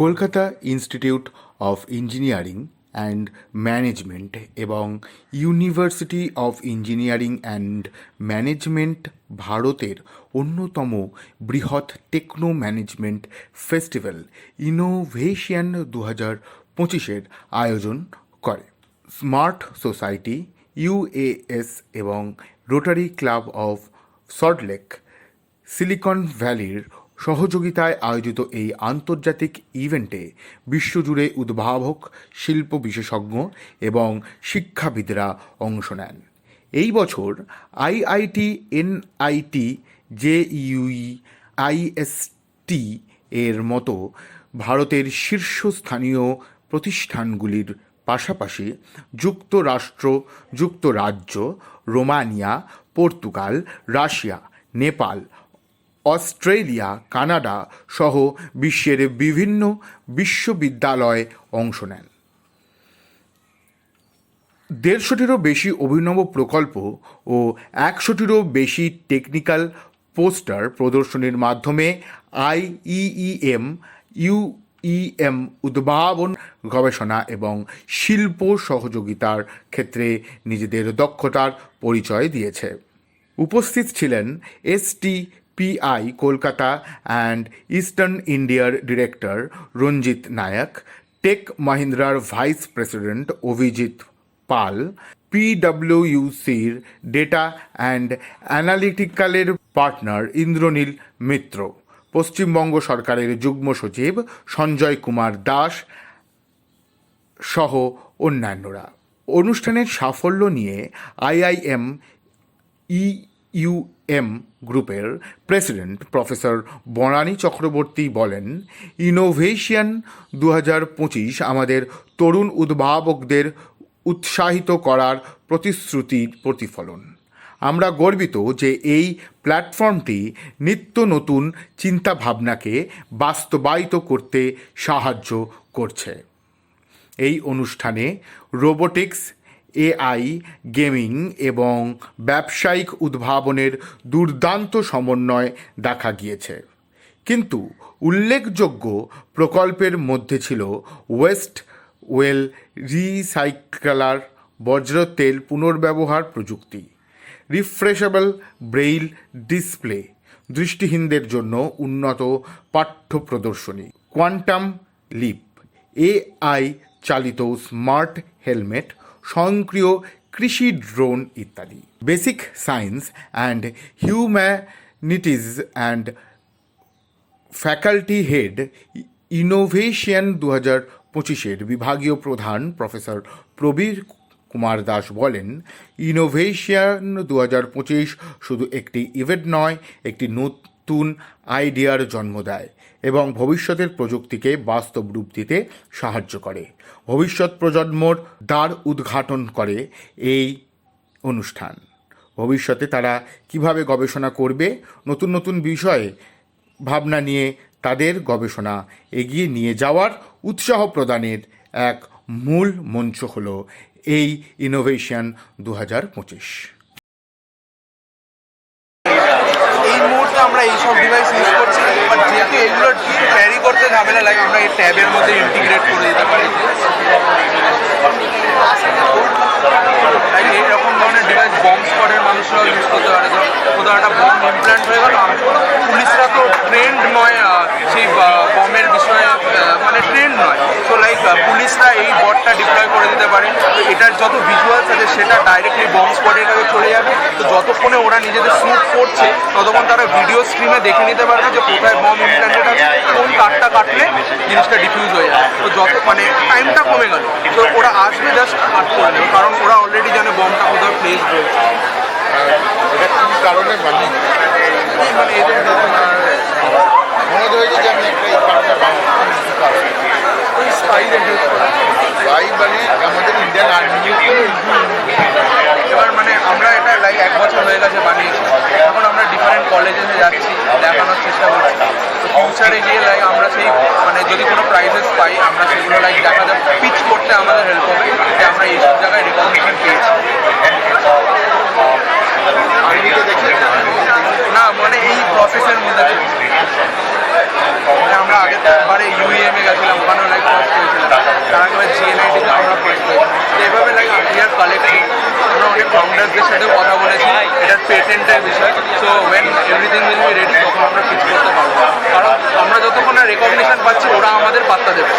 Kolkata Institute of Engineering and Management এবং University of Engineering and Management ভারতের অন্যতম বৃহৎ টেকনো ম্যানেজমেন্ট ফেস্টিভ্যাল ইনোভেশন দু হাজার পঁচিশের আয়োজন করে। স্মার্ট সোসাইটি ইউএএস এবং Rotary Club of Salt Lake Silicon ভ্যালির সহযোগিতায় আয়োজিত এই আন্তর্জাতিক ইভেন্টে বিশ্বজুড়ে উদ্ভাবক, শিল্প বিশেষজ্ঞ এবং শিক্ষাবিদরা অংশ নেন। এই বছর আইআইটি, এনআইটি জেইউই আইএসটি এর মতো ভারতের শীর্ষস্থানীয় প্রতিষ্ঠানগুলির পাশাপাশি যুক্তরাষ্ট্র, যুক্তরাজ্য, Romania, Portugal, Russia, Nepal Australia, Canada সহ বিশ্বের বিভিন্ন বিশ্ববিদ্যালয়ে অংশ নেন। দেড়শোটিরও বেশি অভিনব প্রকল্প ও একশোটিরও বেশি টেকনিক্যাল পোস্টার প্রদর্শনীর মাধ্যমে আইইএম ইউইএম উদ্ভাবন, গবেষণা এবং শিল্প সহযোগিতার ক্ষেত্রে নিজেদের দক্ষতার পরিচয় দিয়েছে। উপস্থিত ছিলেন ST PI Kolkata and Eastern ইন্ডিয়ার ডিরেক্টর রঞ্জিত নায়ক টেক মাহিন্দ্রার ভাইস প্রেসিডেন্ট অভিজিৎ পাল পিডব্লিউসির ডেটা অ্যান্ড অ্যানালিটিক্যালের পার্টনার ইন্দ্রনীল মিত্র পশ্চিমবঙ্গ সরকারের যুগ্ম সচিব সঞ্জয় কুমার দাস সহ অন্যান্যরা। অনুষ্ঠানের সাফল্য নিয়ে আইআইএম ইউএম গ্রুপের প্রেসিডেন্ট প্রফেসর বনানী চক্রবর্তী বলেন ইনোভেশন দু হাজার পঁচিশ আমাদের তরুণ উদ্ভাবকদের উৎসাহিত করার প্রতিশ্রুতির প্রতিফলন। আমরা গর্বিত যে এই প্ল্যাটফর্মটি নিত্য নতুন চিন্তাভাবনাকে বাস্তবায়িত করতে সাহায্য করছে। এই অনুষ্ঠানে রোবোটিক্স এআই, গেমিং এবং ব্যবসায়িক উদ্ভাবনের দুর্দান্ত সমন্বয় দেখা গিয়েছে। কিন্তু উল্লেখযোগ্য প্রকল্পের মধ্যে ছিল ওয়েস্ট ওয়েল রিসাইকেলার বজ্র তেল পুনর্ব্যবহার প্রযুক্তি, রিফ্রেশেবল ব্রেইল ডিসপ্লে, দৃষ্টিহীনদের জন্য উন্নত পাঠ্য প্রদর্শনী, কোয়ান্টাম লিপ, এআই চালিত স্মার্ট হেলমেট স্বয়ংক্রিয় কৃষি ড্রোন ইত্যাদি। Basic science and humanities and faculty head innovation দু হাজার পঁচিশের বিভাগীয় প্রধান প্রফেসর প্রবীর কুমার দাস বলেন ইনোভেশন দু হাজার পঁচিশ শুধু একটি ইভেন্ট নয়, একটি নতুন আইডিয়ার জন্ম দেয় এবং ভবিষ্যতের প্রযুক্তিকে বাস্তব রূপ দিতে সাহায্য করে। ভবিষ্যৎ প্রজন্মর দ্বার উদ্ঘাটন করে এই অনুষ্ঠান। ভবিষ্যতে তারা কীভাবে গবেষণা করবে, নতুন নতুন বিষয়ে ভাবনা নিয়ে তাদের গবেষণা এগিয়ে নিয়ে যাওয়ার উৎসাহ প্রদানের এক মূল মঞ্চ হল এই ইনোভেশন দু হাজার পঁচিশ এই মুহূর্তে আমরা এইসব ডিভাইস ইউজ করছি বাট যেহেতু এগুলো ক্যারি করতে ঝামেলা লাগে আমরা এই ট্যাবের মধ্যে ইন্টিগ্রেট করে দিতে পারি। এইরকম ধরনের ডিভাইস বম্ব স্কোয়াডের মানুষরাও ইউজ করতে পারে। ধর, কোথাও একটা বম্ব ইমপ্ল্যান্ট হয়ে গেল পুলিশরা তো ট্রেন্ড নয় সেই বমের বিষয়ে আহ, মানে ট্রেন্ড নয় লাইক পুলিশরা এই বটটা ডিপ্লয় করে দিতে পারে। তো এটার যত ভিজুয়ালস আছে সেটা ডাইরেক্টলি বম্ব স্পটের কাছে চলে যাবে। তো যতক্ষণে ওরা নিজেদের শ্যুট করছে ততক্ষণ তারা ভিডিও স্ক্রিনে দেখে নিতে পারবে যে কোথায় বম ইমপ্ল্যান্টেড আছে কোন কাঠটা কাটলে জিনিসটা ডিফিউজ হয়ে যাবে। তো যত মানে টাইমটা কমে গেল। তো ওরা আসবে জাস্ট কাট করে নেবে কারণ ওরা অলরেডি জানে বমটা কোথাও প্লেস রয়েছে কারণে মানে এদের মনে হয়েছে যে আমি একটা এই কারণে বানাবো ওই স্পাই রেডিউস করা বাই মানে আমাদের ইন্ডিয়ান আর্মি এবার মানে আমরা এটা লাইক এক বছর হয়ে গেছে বানিয়েছি এখন আমরা ডিফারেন্ট কলেজে যাচ্ছি দেখানোর চেষ্টা করছি ফিউচারে গিয়ে লাইক আমরা সেই মানে যদি কোনো প্রাইজেস পাই আমরা সেগুলো লাইক দেখা যাক পিচ করতে আমাদের হেল্প হবে যে আমরা এইসব জায়গায় রেকগনিশন পেয়েছি না মানে এই প্রসেসের মধ্যে আগে একবারে ইউএমএ গেছিলাম, ওখানেও লাইক ফার্স্ট হয়েছিলাম তার আগে জিএনআইটিতে আমরা ফার্স্ট হয়েছি এভাবে লাইক আর কালেক্টিভ আমরা অনেক ফাউন্ডারদের সাথে কথা বলেছি। এটা পেটেন্টের বিষয়। So when everything will be ready তখন আমরা ফিক্স করতে পারব। কারণ আমরা যতক্ষণ না রেকগনিশন পাচ্ছি, ওরা আমাদের পাত্তা দেবে।